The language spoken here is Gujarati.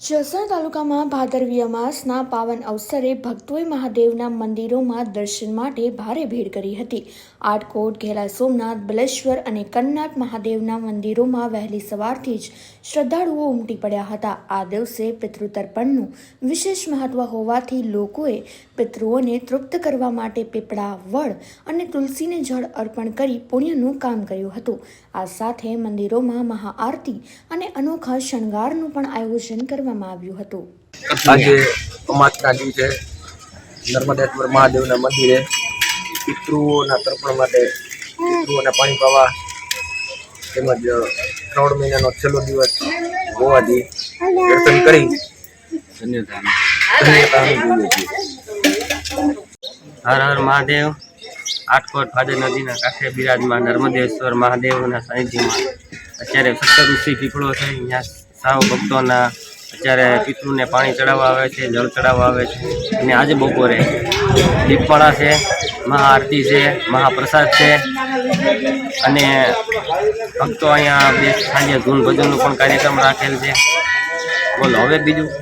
જસણ તાલુકામાં ભાદરવી અમાસના પાવન અવસરે ભક્તોએ મહાદેવના મંદિરોમાં દર્શન માટે ભારે ભીડ કરી હતી. આટકોટ ઘેલા સોમનાથ, બલેશ્વર અને કન્નાટ મહાદેવના મંદિરોમાં વહેલી સવારથી જ શ્રદ્ધાળુઓ ઉમટી પડ્યા હતા. આ દિવસે પિતૃતર્પણનું વિશેષ મહત્વ હોવાથી લોકોએ પિતૃઓને તૃપ્ત કરવા માટે પીપળા, વડ અને તુલસીને જળ અર્પણ કરી પુણ્યનું કામ કર્યું હતું. આ સાથે મંદિરોમાં મહાઆરતી અને અનોખા શણગારનું પણ આયોજન કરવામાં આવ્યું હતું. આજે અમાસના દિવસે નર્મદેશ્વર મહાદેવના મંદિરે પિતૃઓના તર્પણ માટે પિતૃઓને પાણી પાવા તેમજ ત્રણ મહિનાનો છેલ્લો દિવસ હોવાથી દર્શન કરી ધન્યતા ધન્યતા અનુભવીએ છીએ. હર હર મહાદેવ. આટકોટ ભાદર નદીના કાંઠે બિરાજમાં નર્મદેશ્વર મહાદેવના સાનિધ્યમાં અત્યારે સત્તર ઋષિ પીપળો છે અહીંયા સાવ ભક્તોના અત્યારે પિતૃને પાણી ચડાવવા આવે છે, જળ ચડાવવા આવે છે, અને આજે બપોરે દીપમાળા છે, મહાઆરતી છે, મહાપ્રસાદ છે, અને ભક્તો અહીંયા બે સાંજે ધૂન ભજનનો પણ કાર્યક્રમ રાખેલ છે. બોલો, હવે બીજું?